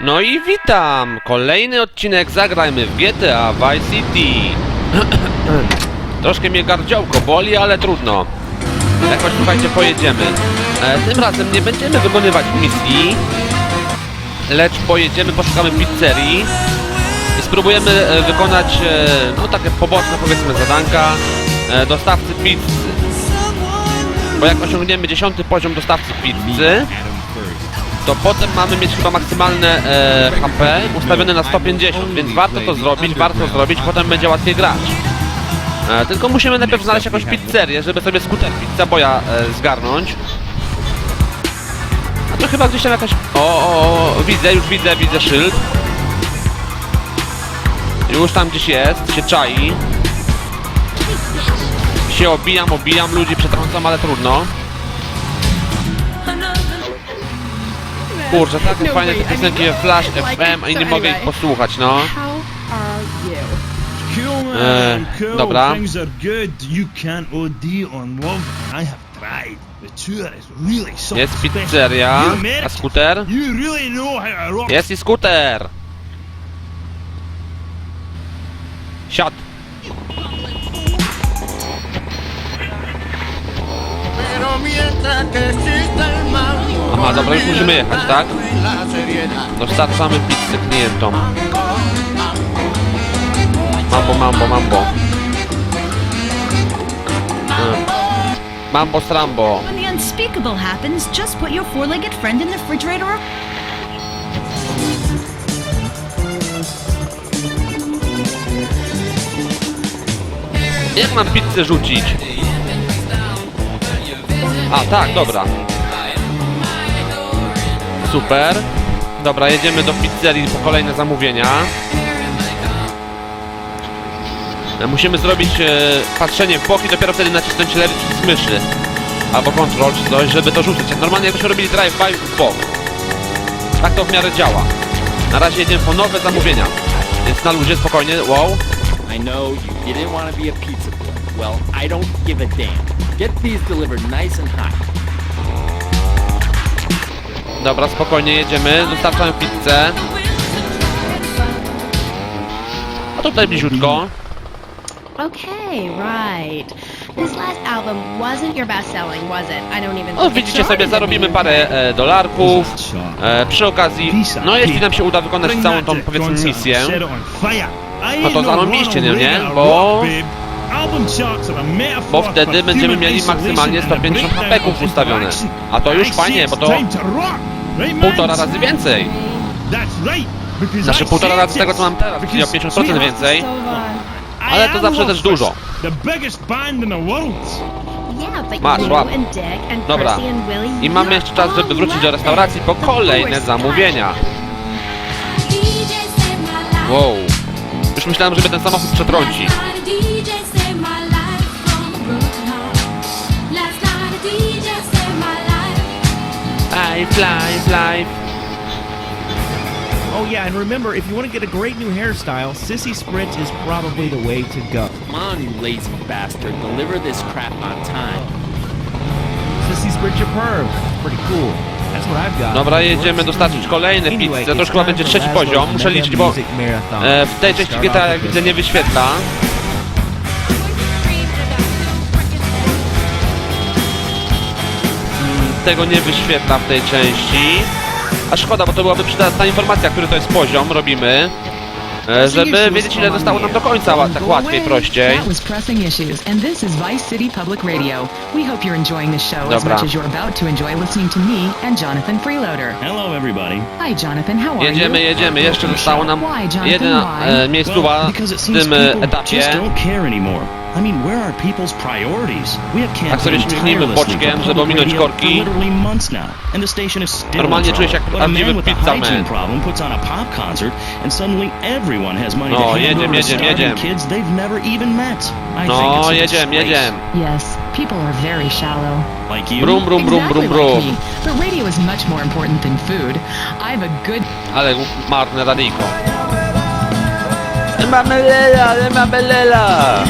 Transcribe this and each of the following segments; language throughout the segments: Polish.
No i witam! Kolejny odcinek Zagrajmy w GTA Vice City. Troszkę mnie gardziołko boli, ale trudno. Jakoś słuchajcie, pojedziemy. E, tym razem nie będziemy wykonywać misji, lecz pojedziemy, poszukamy pizzerii i spróbujemy e, wykonać e, no takie poboczne powiedzmy zadanka e, dostawcy pizzy. Bo jak osiągniemy 10 poziom dostawcy pizzy, to potem mamy mieć chyba maksymalne e, HP ustawione na 150, więc warto to zrobić, warto zrobić, potem będzie łatwiej grać. E, tylko musimy najpierw znaleźć jakąś pizzerię, żeby sobie skuter pizza boja e, zgarnąć. A to chyba gdzieś tam jakaś... O, o, o, widzę, już widzę, widzę szyld. Już tam gdzieś jest, się czai. Się obijam, obijam, ludzi przetrącam, ale trudno. Kurczę, takie fajne te piosenki Flash FM i nie mogę ich posłuchać, no. How are you? Cool man, E, dobra. Jest pizzeria, You a skuter? Jest i skuter! Siad! Pero mientras que exista el mal, Aha, dobra, już musimy jechać, tak? seriedad. Dostarczamy pizzę klientom. Mambo, mambo, mambo. E, Mambo strambo. When the unspeakable happens, just put your four-legged friend in the refrigerator. Jak mam pizzę rzucić? A, tak, dobra. Super. Dobra, jedziemy do pizzerii po kolejne zamówienia. E, Musimy zrobić e, patrzenie w bok i dopiero wtedy nacisnąć lewy przycisk myszy. Albo control czy coś, żeby to rzucić. Normalnie jakbyśmy robili drive-by w bok. Tak to w miarę działa. Na razie jedziemy po nowe zamówienia. Więc na luzie, spokojnie, wow. I know you didn't want to be a pizza boy. Well, I don't give a damn. Get these delivered nice and. Dobra, spokojnie jedziemy, dostarczamy pizzę. A tutaj bliziutko. Okay, right. This last album wasn't your best selling, was it? I don't even No widzicie sobie, zarobimy parę e, dolarków. E, przy okazji, no jeśli nam się uda wykonać całą tą powiedzmy misję, No to zarąbiście, nie, or bo- bo wtedy będziemy mieli maksymalnie and the 150 breakdown hapeków ustawione. A to już fajnie, bo to półtora razy więcej. Znaczy półtora razy tego, co mam teraz, czyli o Because 50% sweetheart, więcej. Ale to zawsze też dużo. Masz, łap. Dobra. I mamy jeszcze czas, żeby wrócić do restauracji po kolejne zamówienia. Wow. Już myślałem, że mnie ten samochód przetrąci. Life, life, life. Oh yeah, and remember, if you want to get a great new hairstyle, Sissy Spritz is probably the way to go. Come on, you lazy bastard. Deliver this crap on time. Sissy Spritz your perm. Pretty cool. That's what I've got. Dobra, jedziemy dostarczyć kolejne pizze. To już chyba będzie trzeci poziom. Muszę liczyć, bo e, w tej części GTA, jak widzę, nie wyświetla. Tego nie wyświetla w tej części. A szkoda, bo to byłaby przydatna informacja, który to jest poziom, robimy. E, Żeby wiedzieć, ile zostało nam do końca, ła- tak łatwiej, prościej. That was pressing issues, and this is Vice City Public Radio. We hope you're enjoying the show as Dobra. much as you're about to enjoy listening to me and Jonathan Freeloader. Hello, everybody. Hi, Jonathan. How are Jedziemy, you? jedziemy. Jeszcze zostało nam Why, Jonathan, jedna why? e, miejscowa because it w seems tym e, people just etapie. don't care anymore. I mean, where are people's priorities? We have Tak sobie campaigned śmiegnijmy tirelessly boczkiem, for żeby public ominąć radio korki. for literally months now, and the station is still Normalnie in czuję się jak trouble. But a prawdziwy man with a pizza hygiene man. problem puts on a pop concert, and suddenly everyone has money No, to hand jedziemy, over to jedziemy, starving jedziemy. kids they've never even met. I think No, it's a jedziemy, disgrace. jedziemy. Yes, people are very shallow. Like you. Brum, brum, brum, brum, exactly brum. like me. But radio is much more important than food. I have a good Ale marne radyjko. Nie mamy lela, nie mamy lela.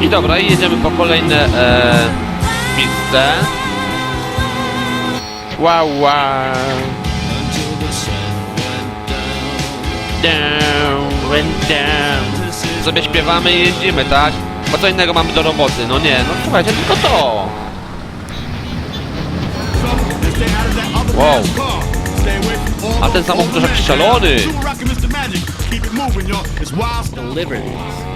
I dobra, i jedziemy po kolejne e, pizze. Wow, wow. Down and down. Sobie śpiewamy i jeździmy, tak? Bo co innego mamy do roboty? No nie, no słuchajcie, tylko to. Wow. A ten samochód. Deliver these.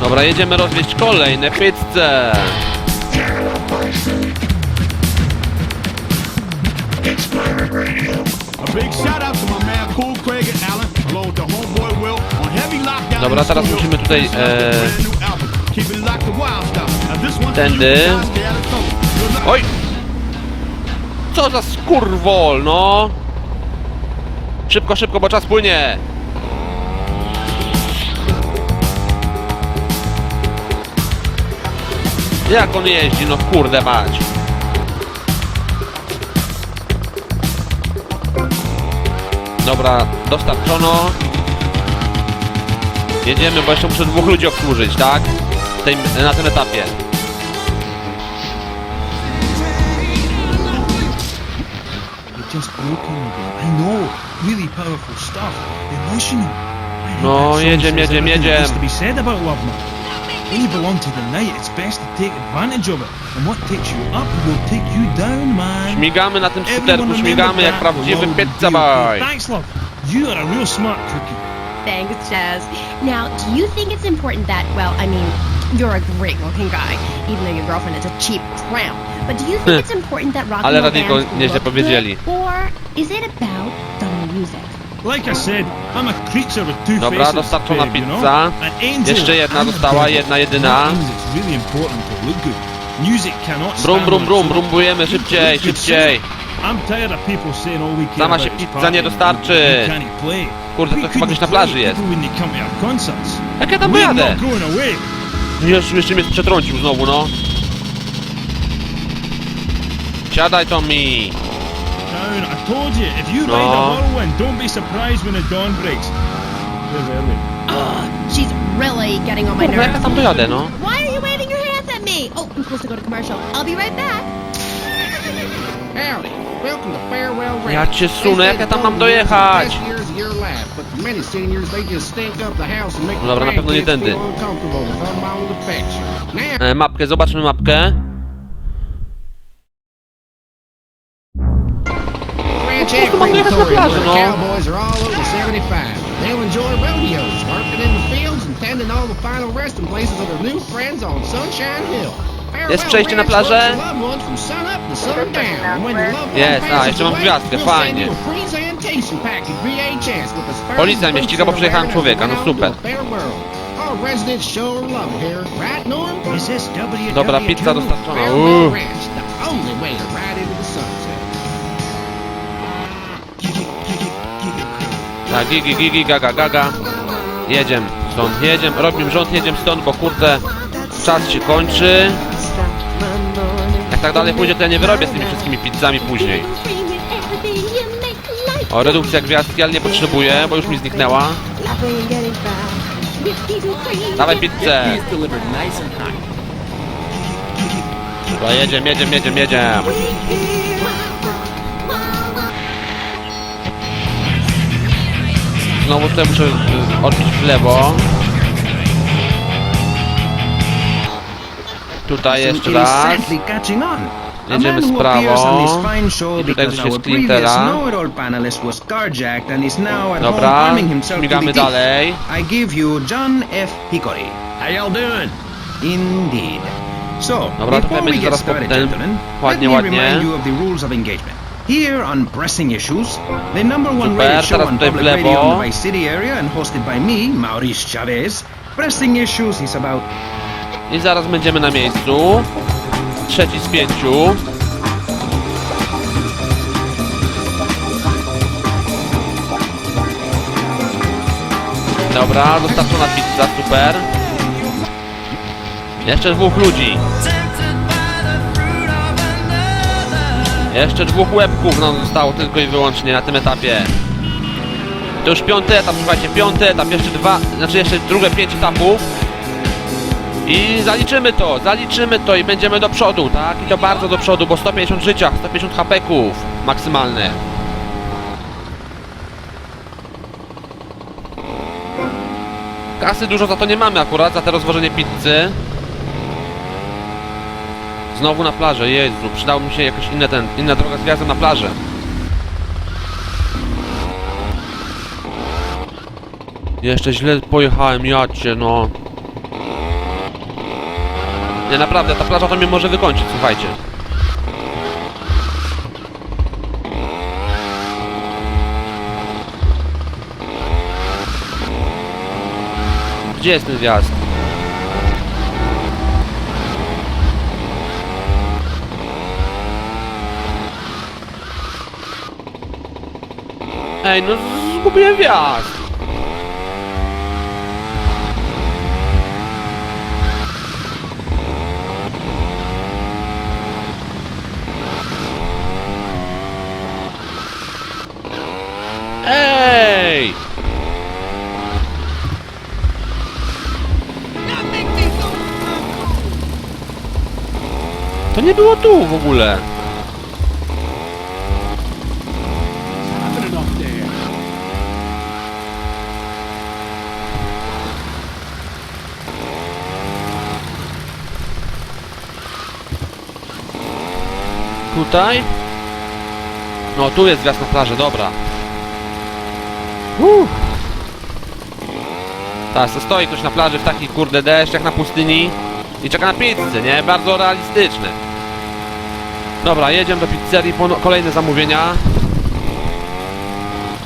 Dobra, jedziemy rozwieźć kolejne pizze. Dobra, teraz musimy tutaj, e, Tędy. Oj! Co za skurwol, no! Szybko, szybko, bo czas płynie! Jak on jeździ, no kurde mać! Dobra, dostarczono. Jedziemy, bo jeszcze muszę dwóch ludzi obsłużyć, tak? Na tym etapie. No, song jedziemy, jedziemy, jedziemy. When you belong to the night, it's best to take advantage of it. And what takes you up will take you down, man. Śmigamy na tym skuterku, śmigamy jak prawdziwy pizza boy. Thanks, love. You are a real smart cookie. Thanks, Chaz. Now, do you think it's important that, well, I mean, you're a great looking guy, even though your girlfriend is a cheap tramp. But do you think it's important that rock Ale and roll Radiko bands nieźle look powiedzieli. good, or is it about the music? Like I said, I'm a creature with two Dobra, dostarczona pizza. Jeszcze jedna and a została, devil. jedna jedyna. Brum, brum, brum, brumbujemy szybciej, szybciej. Sama się pizza nie dostarczy. Kurde, to chyba gdzieś na plaży jest. Jak ja tam jadę? Już, jeszcze mnie przetrącił znowu, no. Siadaj, Tommy. Told you, if you No. ride a whirlwind, don't be surprised when the dawn breaks. Early. She's really getting on my jak ja nerves. tam dojadę, no. Why are you waving your hands at me? Oh, I'm supposed to go to commercial. I'll be right back. Welcome to Farewell Ranch. Ja cię sunę, jak ja tam mam dojechać? Best years of your life, but the many seniors, they just stink up the house and make No dobra, na pewno nie grandkids tędy. feel uncomfortable with unbound affection. Now, E, mapkę, zobaczmy mapkę. Prostu mam jechać na plażę, no. cowboys are all over 75. They'll enjoy rodeos, working in the fields and tending all the final resting places of their new friends on Sunshine Hill. Farewell Jest przejście na plażę? loves loved ones from sun up to sundown. And when your loved one Jest, a, jeszcze mam gwiazdkę, fajnie. Policja mnie ściga, bo przejechałem człowieka, no super. the fair world. All residents show her love here, right Norm? Is this WW2? Dobra, pizza dostarczona. Uuu. Tak, gigi, gigi, gaga, gaga. Jedziemy stąd, jedziemy, robimy rząd, jedziemy stąd, bo kurde, czas się kończy. Jak tak dalej pójdzie, to ja nie wyrobię z tymi wszystkimi pizzami później. O, redukcja gwiazdki, ale nie potrzebuję, bo już mi zniknęła. Dawaj pizzę. Dobra, jedziemy, jedziemy, jedziemy, jedziemy. Znowu tutaj muszę y, odbić w lewo. Tutaj jeszcze raz. Jedziemy who prawo. I tutaj gdzieś jest home Dobra, śmigamy dalej. I give you John F. Hickory. How y'all doing? Indeed. So, Dobra, tutaj będzie zaraz potem. gentlemen, Ładnie, ładnie. Remind you of the rules of engagement. Here on Pressing Issues, the number one Super, radio show on public radio in the Vice City area and hosted by me, Maurice Chavez, Pressing Issues is about I zaraz będziemy na miejscu. Trzeci z pięciu. Dobra, dostarczona pizza, super. Jeszcze dwóch ludzi. Jeszcze dwóch łebków nam zostało tylko i wyłącznie na tym etapie. To już piąty etap, słuchajcie, piąty etap, jeszcze dwa, znaczy jeszcze drugie pięć etapów. I zaliczymy to, zaliczymy to i będziemy do przodu, tak? I to bardzo do przodu, bo 150 życia, 150 hapeków maksymalne. Kasy dużo za to nie mamy akurat, za te rozwożenie pizzy. Znowu na plażę, Jezu, przydało mi się jakaś inna, ten, inna droga z gwiazdem na plażę. Jeszcze źle pojechałem, jacie, no. Nie, naprawdę, ta plaża to mnie może wykończyć, słuchajcie. Gdzie jest ten wjazd? Ej, no zgubiłem. Ej! To nie było tu w ogóle. Tutaj? No, tu jest gwiazd na plaży, dobra. Uff. Teraz to stoi ktoś na plaży w taki kurde deszcz jak na pustyni i czeka na pizzę, nie? Bardzo realistyczne. Dobra, jedziemy do pizzerii po no- kolejne zamówienia.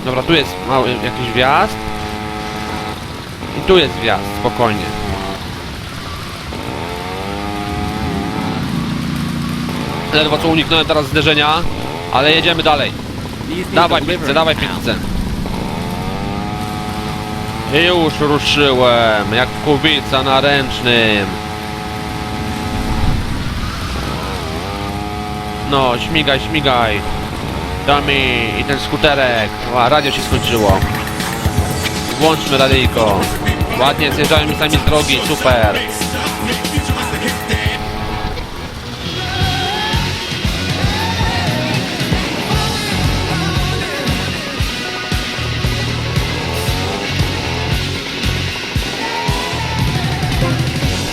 Dobra, tu jest mały jakiś wjazd. I tu jest wjazd, spokojnie. Ledwo co uniknąłem teraz zderzenia, ale jedziemy dalej. Dawaj pizzę, dawaj pizzę. I już ruszyłem, jak kubica na ręcznym. No, śmigaj, śmigaj. Dami i ten skuterek. A, radio się skończyło. Włączmy radyjko. Ładnie, zjeżdżają mi sami z drogi, super.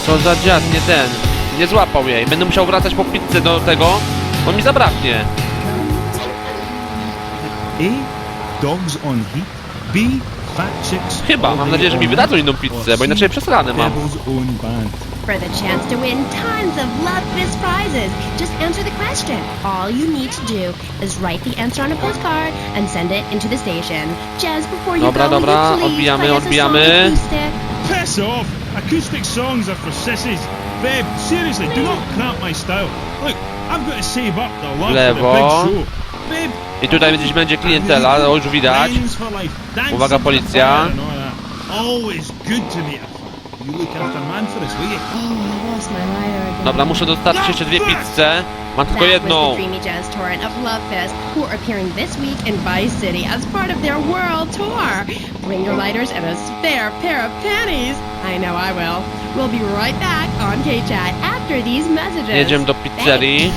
Co za dziad, nie ten. Nie złapał jej. Będę musiał wracać po pizzę do tego, bo mi zabraknie. A. Dogs on heat. B. Fat chicks. Chyba, mam nadzieję, że mi wydadzą inną pizzę, bo inaczej przesrane mam. Devil's own band. For the chance to win tons of Love Fist prizes, just answer the question. All you need to do is write the answer on a postcard and send it into the station. Just before you Dobra, go, will dobra, please odbijamy, play us a odbijamy. song acoustic? Piss off! Acoustic songs are for sissies. Babe, seriously, do not cramp my style. Look, I've got to save up the love Lewo. for the big show. Babe, I tutaj gdzieś będzie klientela, to już widać. Uwaga, policja. Always good to me. You Oh, Dobra, muszę dostarczyć jeszcze dwie pizze. Mam tylko That jedną. the Dreamy Jazz Torrent of Love Fest, who are appearing this week in Vice City as part of their world tour. Bring your lighters and a spare pair of panties. I know I will. We'll be right back on K-Chat after these messages. Jedziemy do pizzerii.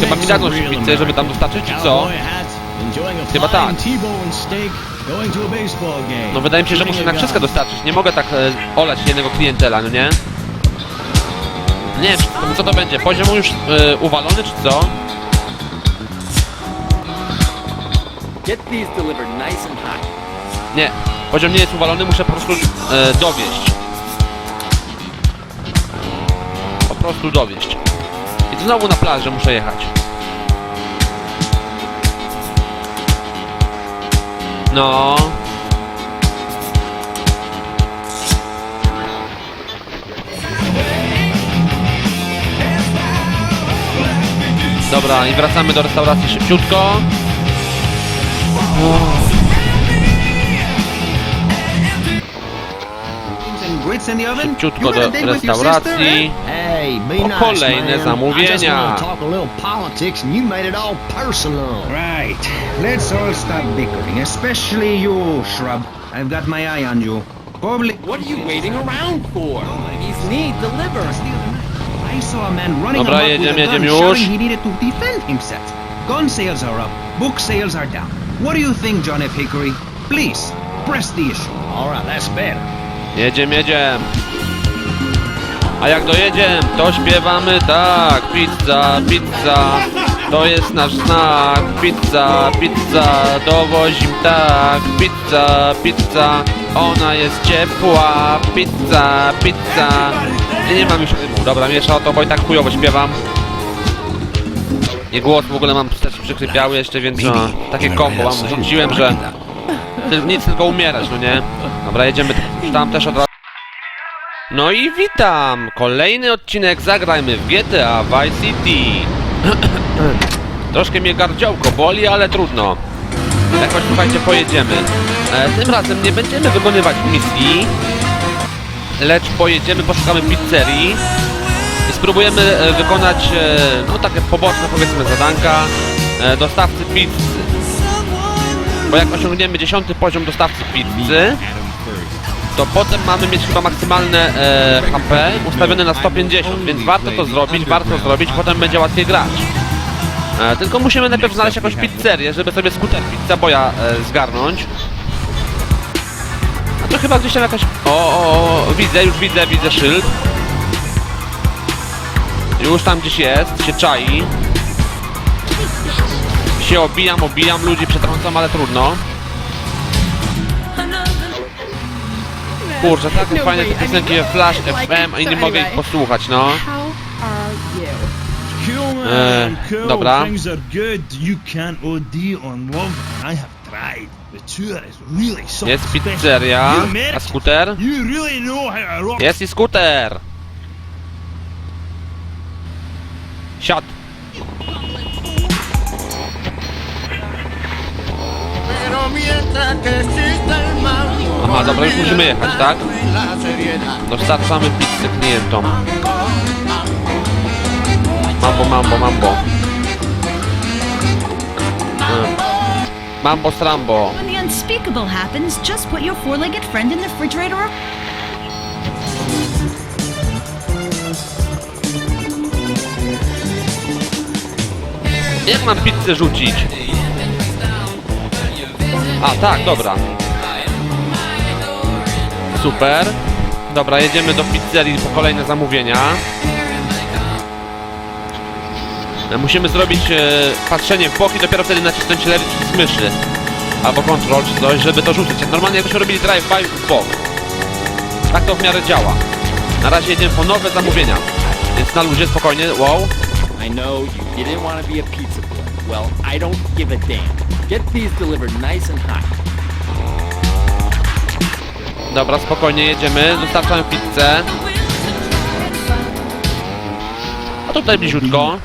Chyba mi dadzą się pizzę, żeby tam dostarczyć, czy co? Chyba tak. No wydaje mi się, że muszę jednak wszystko dostarczyć. Nie mogę tak e, olać jednego klientela, no nie? Nie wiem, czy- co to będzie? Poziom już e, uwalony, czy co? Get these delivered nice and hot. Nie, poziom nie jest uwalony, muszę po prostu e, dowieść. Po prostu dowieść. I to znowu na plażę muszę jechać. No. Dobra, i wracamy do restauracji szybciutko. Grits and you made it all personal. Right. Let's all stop bickering, especially you, Shrub. I've got my eye on you. Public. What are you waiting around for? These need delivered. I saw a man running Dobra, amok with jedziemy, a gun, jedziemy shouting już. he needed to defend himself. Gun sales are up. Book sales are down. What do you think, John F. Hickory? Please, press the issue. All right, that's better. Jedziemy, jedziemy. A jak dojedziemy, to śpiewamy tak. Pizza, pizza, to jest nasz znak. Pizza, pizza, dowozim tak. Pizza, pizza, ona jest ciepła. Pizza, pizza. Ja nie mam już rymu. Dobra, miesza to, bo i tak chujowo śpiewam. I głos w ogóle mam też przykrypiały jeszcze, więc no, takie kombo mam. Rzuciłem, że nic tylko umierać, no nie? Dobra, jedziemy tam też od razu. No i witam! Kolejny odcinek Zagrajmy w GTA Vice City. Troszkę mnie gardziołko boli, ale trudno. Jakoś słuchajcie, pojedziemy. E, tym razem nie będziemy wykonywać misji, lecz pojedziemy, poszukamy pizzerii i spróbujemy e, wykonać e, no takie poboczne powiedzmy zadanka e, dostawcy pizzy. Bo jak osiągniemy 10 poziom dostawcy pizzy, to potem mamy mieć chyba maksymalne e, HP ustawione na 150, więc warto to zrobić, warto zrobić, potem będzie łatwiej grać. E, tylko musimy najpierw znaleźć jakąś pizzerię, żeby sobie skuter pizza boja e, zgarnąć. A to chyba gdzieś tam jakaś... O, o, o, widzę, już widzę, widzę szyld. Już tam gdzieś jest, się czai. Się obijam, obijam, ludzi przetrącam, ale trudno. Kurczę, takie No fajne te I piosenki mean, Flash like FM, a nie mogę ich posłuchać, no. E, cool. dobra. I Jest pizzeria, a skuter? Jest i skuter! Siad! Aha, dobra, już musimy jechać, tak? Dostarczamy pizzę klientom. Mambo, mambo, mambo. Mambo strambo. When the unspeakable happens, just put your four-legged friend in the refrigerator or Jak mam pizzę rzucić? A, tak, dobra. Super. Dobra, jedziemy do pizzerii po kolejne zamówienia. Musimy zrobić e, patrzenie w bok i dopiero wtedy nacisnąć lewy przycisk myszy. Albo control czy coś, żeby to rzucić. Normalnie jakbyśmy robili drive-by w bok. Tak to w miarę działa. Na razie jedziemy po nowe zamówienia. Więc na luzie, spokojnie, wow. I know you didn't want to be a pizza boy. Well, I don't give a damn. Get these delivered nice and hot. Dobra, spokojnie jedziemy, dostarczamy pizzę. A tutaj bliziutko.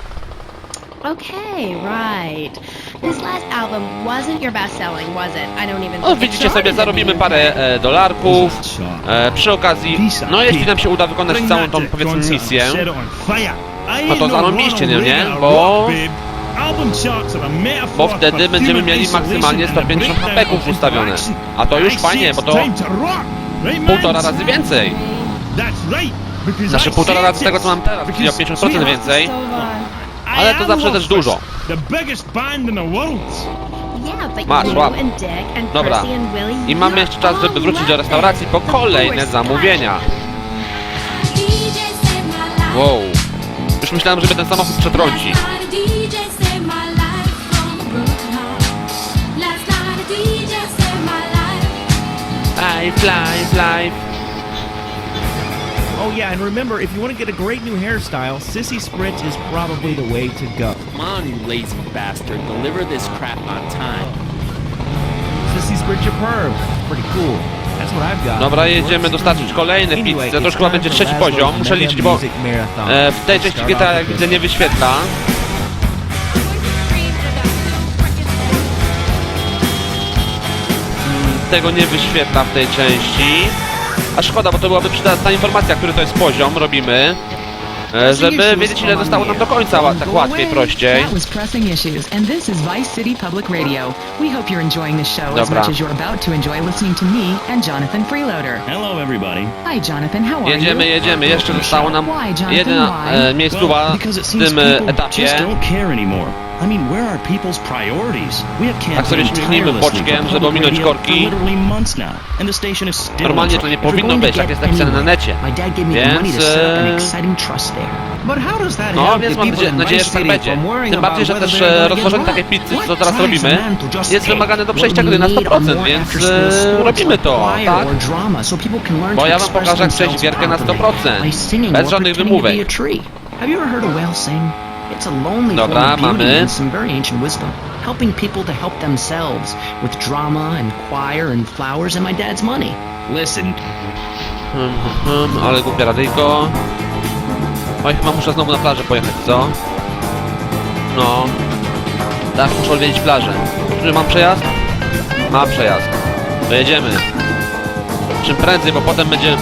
Okay, right. This last album wasn't your best selling, was it? I don't even No widzicie sobie, zarobimy parę e, dolarków. E, przy okazji, no jeśli nam się uda wykonać całą tą powiedzmy misję, No to no zarąbiście, nie, or bo- bo wtedy będziemy mieli maksymalnie and the 150 breakdown hapeków ustawione. A to już fajnie, bo to półtora razy więcej. Znaczy półtora razy tego, co mam teraz, czyli o Because 50% we- więcej. Ale to zawsze też dużo. Masz, łap. Dobra. I mamy jeszcze czas, żeby wrócić do restauracji po kolejne zamówienia. Wow. Już myślałem, żeby ten samochód przetrąci. Life, life, life. Oh yeah, and remember, if you want to get a great new hairstyle, Sissy Spritz is probably the way to go. Come on, you lazy bastard. Deliver this crap on time. Sissy Spritz your perm. Pretty cool. That's what I've got. Dobra, jedziemy dostarczyć kolejne Anyway, pizze. To już chyba będzie trzeci poziom. Muszę liczyć, bo e, w tej części GTA, jak widzę, nie wyświetla. Tego nie wyświetla w tej części. A szkoda, bo to byłaby przydatna informacja, który to jest poziom. Robimy. E, żeby wiedzieć ile zostało nam do końca, tak łatwiej, prościej. Dobra. Jedziemy, jedziemy, jeszcze zostało nam jedna e, miejscowa w tym e, etapie. I mean, where are people's priorities? We have Tak sobie campaigned tirelessly boczkiem, for public radio literally months now, and the station is still Normalnie in to nie trouble. powinno być, tak jest napisane na necie. My dad gave me the money Więc... to set up an e, exciting trust there. But how does that No, help więc mam people nadzieję, in nadzieję, że tak City będzie. Tym bardziej, że about też whether they're e, rozłożenie get takiej robbed? pizzy, co What teraz drives a robimy, man to just jest take? wymagane do What przejścia we gry na need are 100%, more więc e, sports robimy to, tak? or drama, so people can learn Bo to ja wam express pokażę, jak przejść themselves gierkę na properly 100%, by singing bez or żadnych pretending to be wymówek. a tree. Have you ever heard a whale sing? It's a lonely Dobra, form of beauty mamy. and some very ancient wisdom, helping people to help themselves with drama and choir and flowers and my dad's money. Listen, Hmm, hmm, hmm, ale głupia radyjko. Oj, chyba muszę znowu na plażę pojechać, co? No. Tak, muszę odwiedzić plażę. Czy mam przejazd? Mam przejazd. To jedziemy. Czym prędzej, bo potem będzie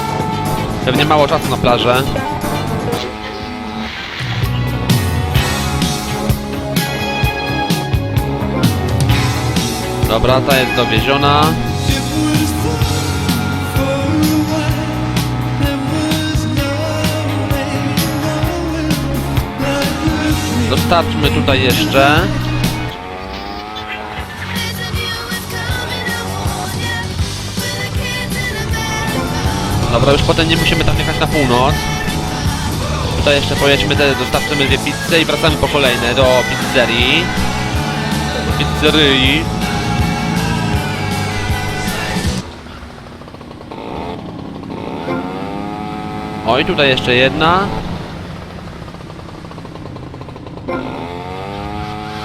pewnie mało czasu na plażę. Dobra, ta jest dowieziona. Dostarczmy tutaj jeszcze. Dobra, już potem nie musimy tam jechać na północ. Tutaj jeszcze pojedźmy, te, dostarczymy dwie pizze i wracamy po kolejne do pizzerii. Pizzerii. Oj, tutaj jeszcze jedna.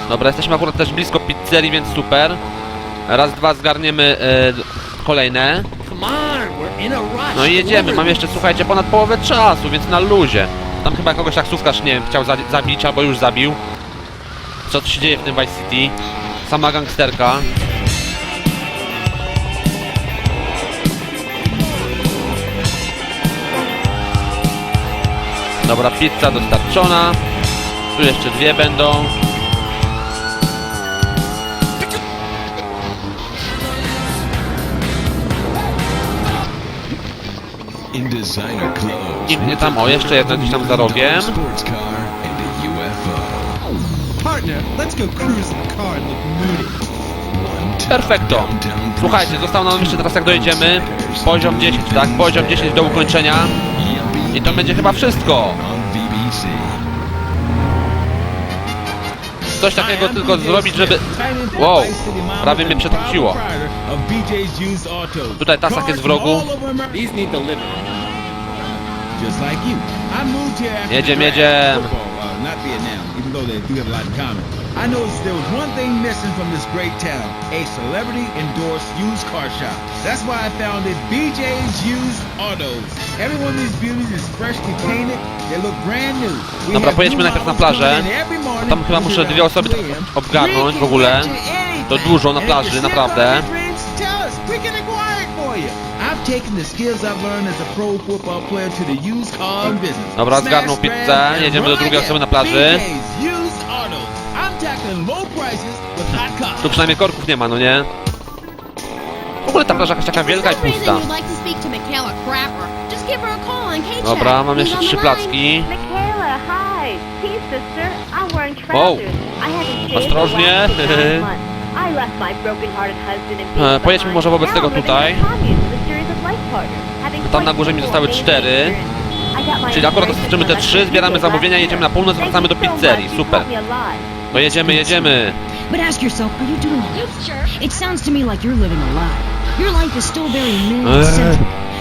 Dobra, jesteśmy akurat też blisko pizzerii, więc super. Raz, dwa zgarniemy e, kolejne. No i jedziemy. Mam jeszcze, słuchajcie, ponad połowę czasu, więc na luzie. Tam chyba kogoś taksówkarz, nie wiem, chciał za zabić albo już zabił. Co tu się dzieje w tym Vice City? Sama gangsterka. Dobra, pizza dostarczona. Tu jeszcze dwie będą. I mnie tam, o, jeszcze jedno gdzieś tam za rogiem. Sports car and a UFO. Partner, let's go cruise in the car and look moody. Perfekto. Słuchajcie, został nam jeszcze teraz jak dojedziemy poziom 10, tak? Poziom 10 do ukończenia. I to będzie chyba wszystko. Coś takiego tylko zrobić, żeby... Wow, prawie mnie przetrąciło. Tutaj tasak jest w rogu. Jedziemy, jedziemy. I noticed there was one thing missing from this great town, a celebrity endorsed used car shop. That's why I founded BJ's Used Autos. Every one of these beauties is freshly painted. They look brand new. We Dobra, pojedźmy najpierw na plażę. Tam chyba muszę dwie osoby tak obgarnąć w ogóle. To dużo na plaży, naprawdę. Dobra, zgarnął pizzę, jedziemy do drugiej osoby na plaży. Tu przynajmniej korków nie ma, no nie? W ogóle ta plaża jakaś taka wielka i some pusta. Dobra, mam jeszcze trzy placki. Wow. Ostrożnie. E, pojedźmy może wobec tego tutaj. Tam na górze mi zostały cztery. Czyli akurat dostarczymy te trzy, my zbieramy zamówienia, jedziemy na północ, wracamy do pizzerii. Super. To jedziemy, jedziemy. But ask yourself, are you doing it? It sounds to me like you're living a lie. Your life is still very.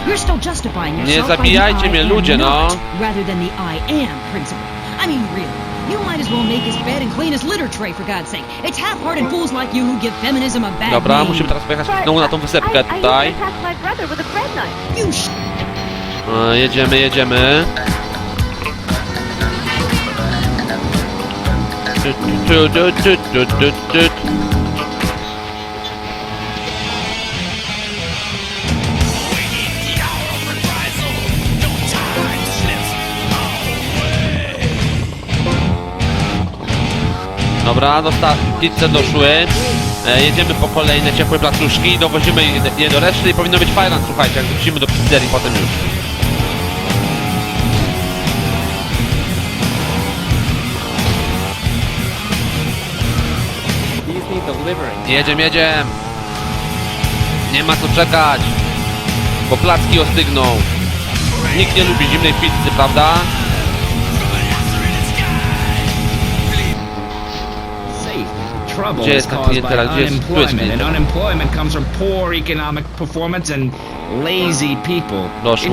You're still justifying Nie yourself by the zabijajcie mnie, am ludzie, no. not, rather than the I am principle. I mean, really. You might as well make his bed and clean his litter tray, for God's sake. It's half-hearted fools like you who give feminism a bad Dobra, name. musimy teraz pojechać znowu na tą wysepkę I, I tutaj. my brother with a bread knife. You sh- E, jedziemy, jedziemy. Dobra, dosta pizze doszły. E, jedziemy po kolejne ciepłe placuszki, dowozimy je, do reszty i powinno być fajna, słuchajcie, jak wrócimy do pizzerii potem już. Jedziemy, jedziemy. Nie ma co czekać, bo placki ostygną. Nikt nie lubi zimnej pizzy, prawda? Gdzie jest ta klientela? Gdzie jest- tu jest klientela. Doszło.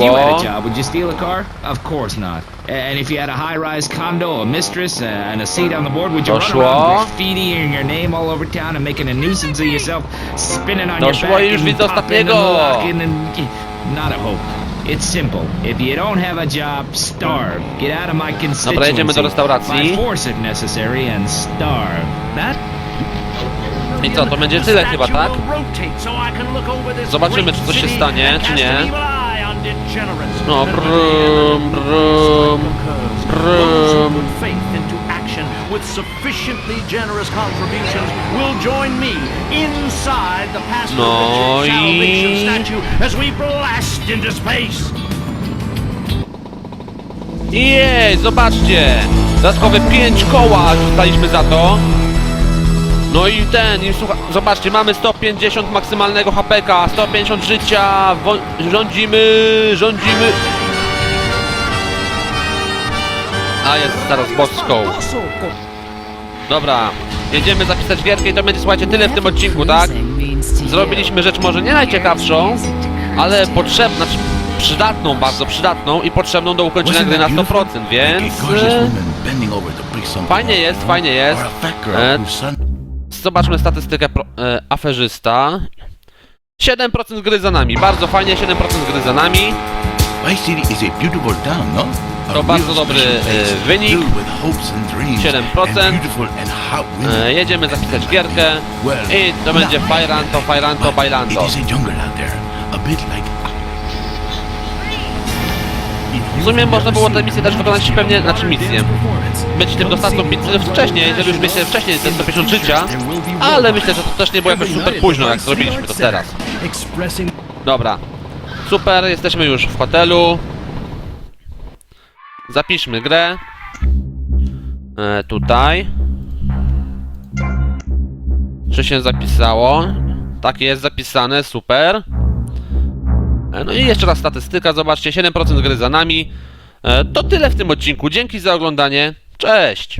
And if you had a high-rise condo, a mistress, uh, and a seat on the board, would you Doszło. run around graffitiing your name all over town and making a nuisance of yourself, spinning on Doszło your back już and popping ostatniego. and locking and... Not a hope. It's simple. If you don't have a job, starve. Get out of my constituency. jedziemy do restauracji. By force if necessary and starve. That I co, to będzie tyle chyba, tak? Zobaczymy, czy coś się stanie, czy nie. No, oh, brum, brum, brum. faith into action with sufficiently generous contributions will join me inside the Pastor No Salvation Statue as we blast into space. Jej, zobaczcie! Dodatkowe 5 koła dostaliśmy za to. No i ten, i słucha, zobaczcie, mamy 150 maksymalnego HPK, 150 życia, rządzimy, rządzimy. A jest zaraz boczką. Dobra, jedziemy zapisać gierkę i to będzie, słuchajcie, tyle w tym odcinku, tak? Zrobiliśmy rzecz może nie najciekawszą, ale potrzebną, znaczy przydatną, bardzo przydatną i potrzebną do ukończenia gry na 100%, więc... Fajnie jest, fajnie jest. E, zobaczmy statystykę pro, e, aferzysta. 7% gry za nami, bardzo fajnie, 7% gry za nami. Vice City is a beautiful town, no? To bardzo dobry e, wynik. filled with hopes and dreams, 7%. and beautiful and hot women. E, jedziemy zapisać gierkę i to będzie Fajranto, Fajranto, Bailanto. Sumie można było tę misję też wykonać pewnie, znaczy misję. Być tym dostatką pizzy wcześniej, żeby już mieć wcześniej te 150 życia, ale myślę, że to też nie było jakoś super późno, jak zrobiliśmy to teraz. Dobra. Super, jesteśmy już w hotelu. Zapiszmy grę. E, tutaj. Czy się zapisało? Tak jest zapisane, super. E, No i jeszcze raz statystyka, zobaczcie, 7% gry za nami. E, To tyle w tym odcinku, dzięki za oglądanie, cześć!